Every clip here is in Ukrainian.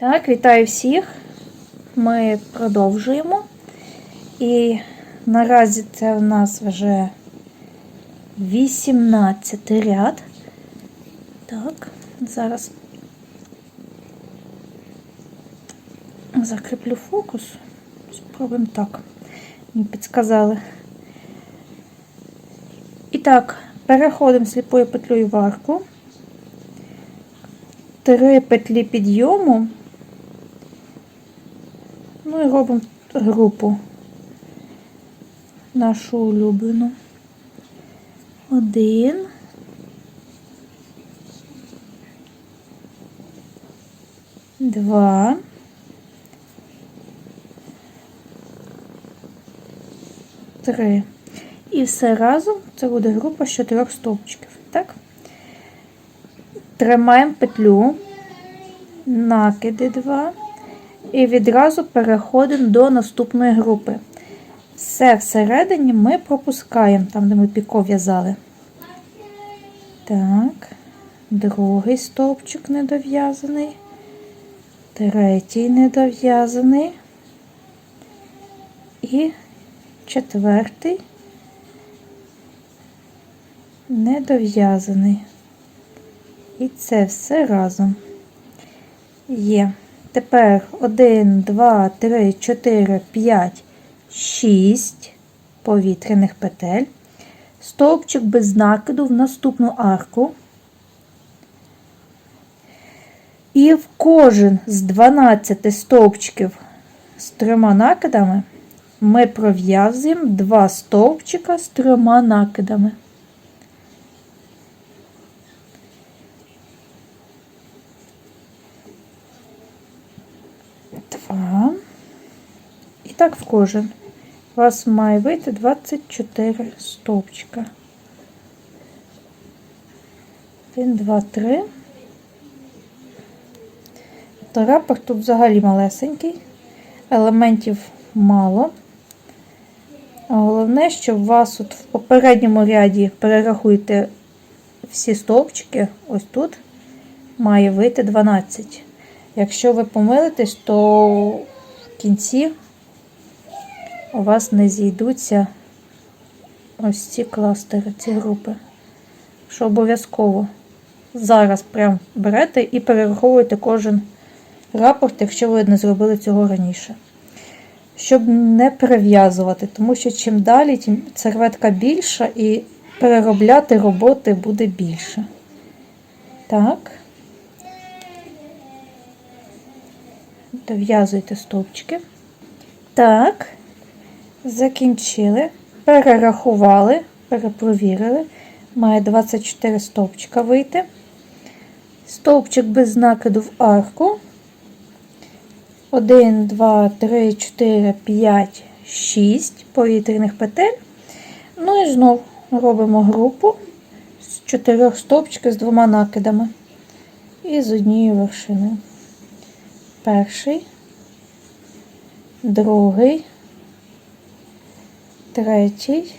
Так, вітаю всіх. Ми продовжуємо. І наразі це у нас вже 18 ряд. Так, зараз закріплю фокус. Спробуємо так. Мені підказали. І так, переходимо сліпою петлею в арку. Три петлі підйому. Ну і робимо групу нашу улюблену. Один. Два. Три. І все разом це буде група з чотирьох стовпчиків. Так? Тримаємо петлю, накиди 2 і відразу переходимо до наступної групи. Все всередині ми пропускаємо, там, де ми піко в'язали. Так, другий стовпчик недов'язаний, третій недов'язаний і четвертий недов'язаний. І це все разом. Є. Тепер 1, 2, 3, 4, 5, 6 повітряних петель. Стовпчик без накиду в наступну арку. І в кожен з 12 стовпчиків з трьома накидами ми пров'язуємо два стовпчика з трьома накидами. Два. І так в кожен. У вас має вийти 24 стовпчика. 1, 2, 3. То рапорт тут взагалі малесенький, елементів мало. Головне, що у вас от в попередньому ряді перерахуйте всі стовпчики, ось тут має вийти 12. Якщо ви помилитесь, то в кінці у вас не зійдуться ось ці кластери, ці групи. Що обов'язково зараз прям берете і перераховуєте кожен рапорт, якщо ви не зробили цього раніше. Щоб не перев'язувати, тому що чим далі, тим серветка більша і переробляти роботи буде більше. Так. Дов'язуйте стовпчики. Так, закінчили, перерахували, перепровірили. Має 24 стовпчика вийти. Стовпчик без накиду в арку. 1, 2, 3, 4, 5, 6 повітряних петель. Ну і знов робимо групу з 4 стовпчиків з двома накидами. І з однією вершиною перший, другий, третій,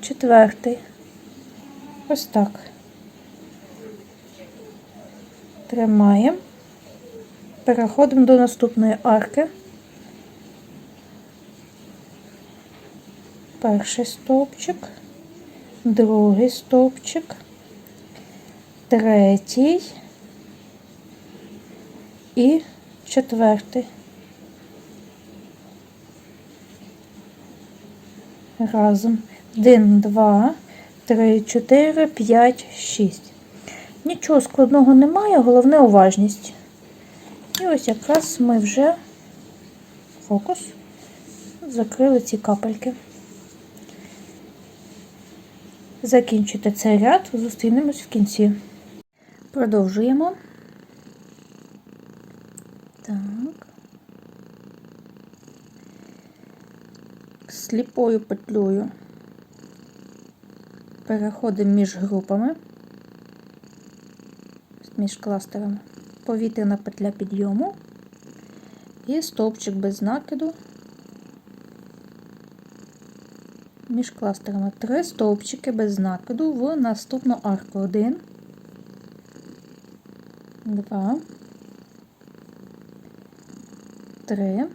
четвертий. Ось так. Тримаємо. Переходимо до наступної арки. Перший стовпчик, другий стовпчик, третій і четвертий. Разом. Один, два, три, чотири, п'ять, шість. Нічого складного немає, головне уважність. І ось якраз ми вже фокус закрили ці капельки. Закінчити цей ряд, зустрінемось в кінці. Продовжуємо. Так. Сліпою петлею. Переходимо між групами, між кластерами, повітряна петля підйому. І стовпчик без накиду. Між кластерами. Три стовпчики без накиду в наступну арку. Один. два, три,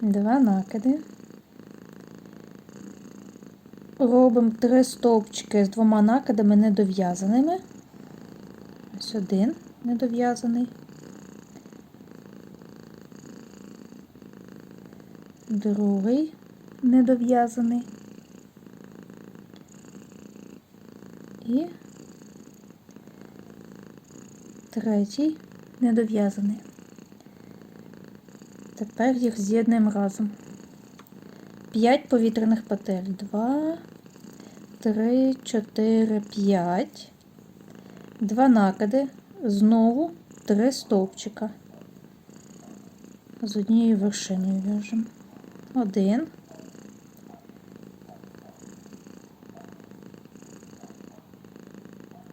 два накиди. Робимо три стовпчики з двома накидами недов'язаними. Ось один недов'язаний. Другий недов'язаний. І третій недов'язаний. Тепер їх з'єднуємо разом. 5 повітряних петель. 2, 3, 4, 5. Два накиди. Знову 3 стовпчика. З однією вершиною в'яжемо. Один.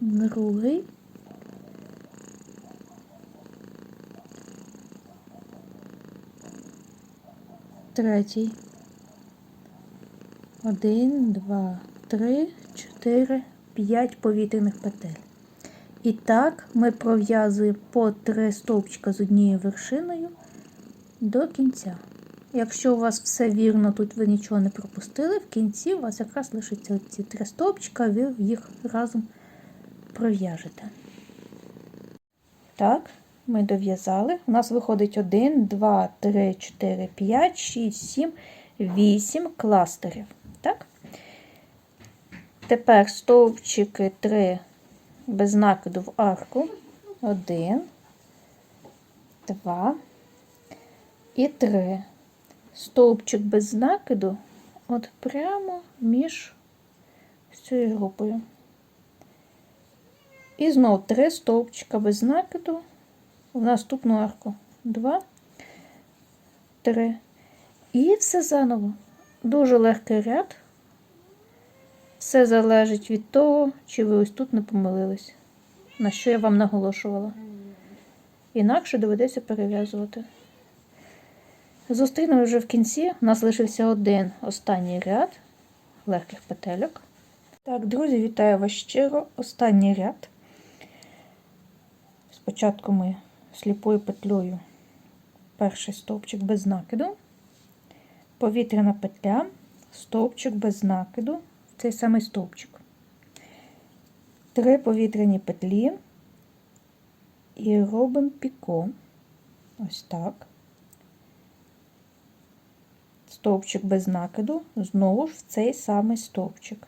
Другий. Третій. Один, два, три, чотири, п'ять повітряних петель. І так ми пров'язуємо по три стовпчика з однією вершиною до кінця. Якщо у вас все вірно, тут ви нічого не пропустили, в кінці у вас якраз лишиться ці три стовпчика, ви їх разом пров'яжете. Так, ми дов'язали. У нас виходить 1, 2, 3, 4, 5, 6, 7, 8 кластерів. Так? Тепер стовпчики 3 без накиду в арку. 1, 2 і 3. Стовпчик без накиду от прямо між цією групою. І знову три стовпчика без накиду в наступну арку. Два, три. І все заново. Дуже легкий ряд. Все залежить від того, чи ви ось тут не помилились, на що я вам наголошувала. Інакше доведеться перев'язувати. Зустрінемо вже в кінці. У нас лишився один останній ряд легких петельок. Так, друзі, вітаю вас щиро. Останній ряд. Спочатку ми сліпою петлею перший стовпчик без накиду, повітряна петля, стовпчик без накиду, в цей самий стовпчик. Три повітряні петлі і робимо піко. Ось так. Стовпчик без накиду, знову ж в цей самий стовпчик.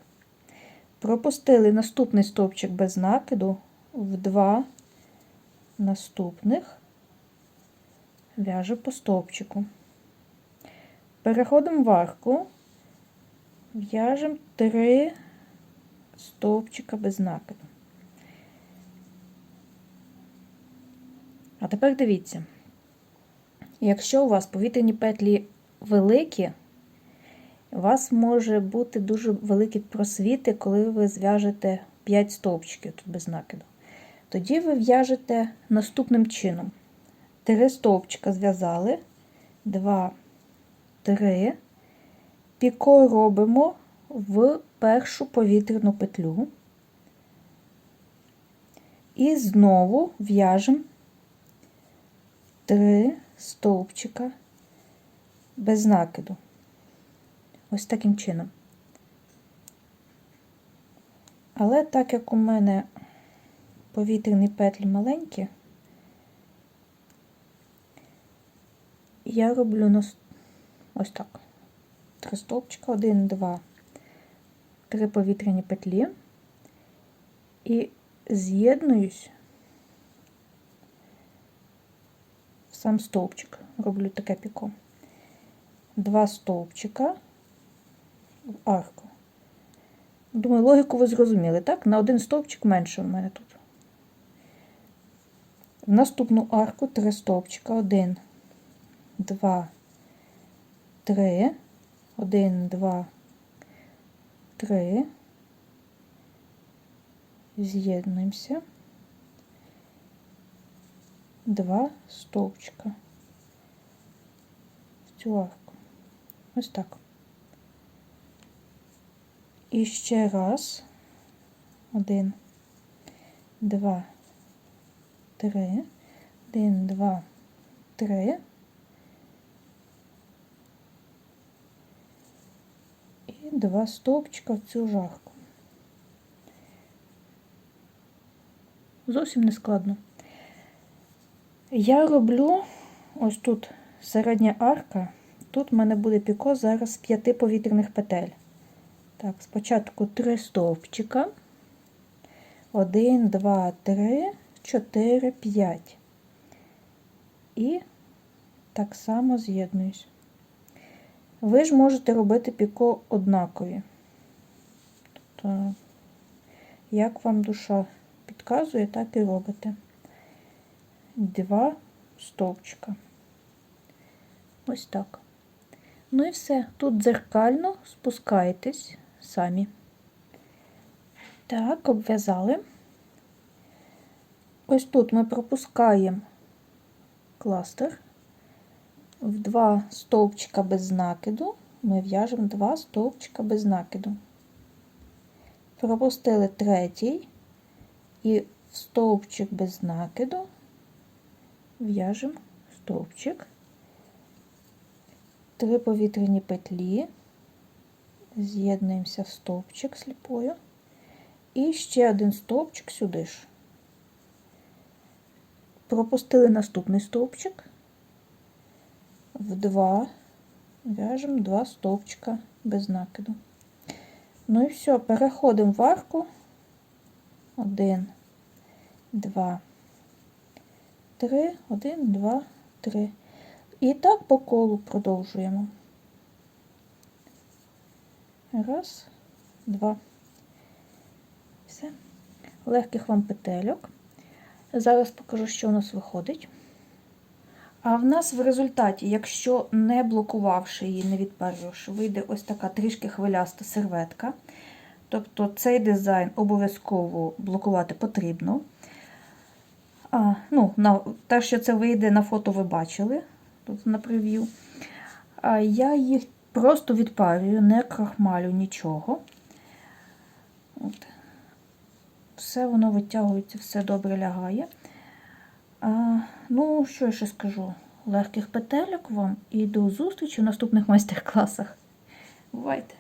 Пропустили наступний стовпчик без накиду в два наступних в'яжу по стовпчику. Переходимо в арку, в'яжемо три стовпчика без накиду. А тепер дивіться, якщо у вас повітряні петлі великі, у вас може бути дуже великі просвіти, коли ви зв'яжете 5 стовпчиків тут без накиду. Тоді ви в'яжете наступним чином. Три стовпчика зв'язали, 2, 3, піко робимо в першу повітряну петлю. І знову в'яжемо 3 стовпчика без накиду. Ось таким чином. Але так як у мене повітряні петлі маленькі, я роблю нас ось так. Три стовпчика, один, два, три повітряні петлі і з'єднуюсь в сам стовпчик. Роблю таке піко. Два стовпчика в арку. Думаю, логіку ви зрозуміли, так? На один стовпчик менше в мене тут. В наступну арку три стовпчика. Один, два, три. Один, два, три. З'єднуємося. Два стовпчика в цю арку. Ось так. І ще раз. Один, два, три. Один, два, три. І два стовпчика в цю жарку. Зовсім не складно. Я роблю ось тут середня арка. Тут в мене буде піко зараз п'яти повітряних петель. Так, спочатку три стовпчика. Один, два, три, чотири, п'ять. І так само з'єднуюсь. Ви ж можете робити піко однакові. Тобто, як вам душа підказує, так і робите. Два стовпчика. Ось так. Ну і все. Тут дзеркально спускаєтесь самі. Так, обв'язали. Ось тут ми пропускаємо кластер. В два стовпчика без накиду ми в'яжемо два стовпчика без накиду. Пропустили третій і в стовпчик без накиду в'яжемо стовпчик, три повітряні петлі, з'єднуємося в стовпчик сліпою, і ще один стовпчик сюди ж. Пропустили наступний стовпчик, в два в'яжемо два стовпчика без накиду. Ну і все, переходимо в арку. Один, два, три, один, два, три. І так по колу продовжуємо. Раз, два. Все. Легких вам петельок. Зараз покажу, що у нас виходить. А в нас в результаті, якщо не блокувавши її, не відпарювавши, вийде ось така трішки хвиляста серветка. Тобто цей дизайн обов'язково блокувати потрібно. А, ну, на, Те, що це вийде на фото, ви бачили тут на прев'ю. А я їх просто відпарюю, не крахмалю нічого. От. Все воно витягується, все добре лягає. А, ну, що я ще скажу? Легких петельок вам і до зустрічі в наступних майстер-класах. Бувайте!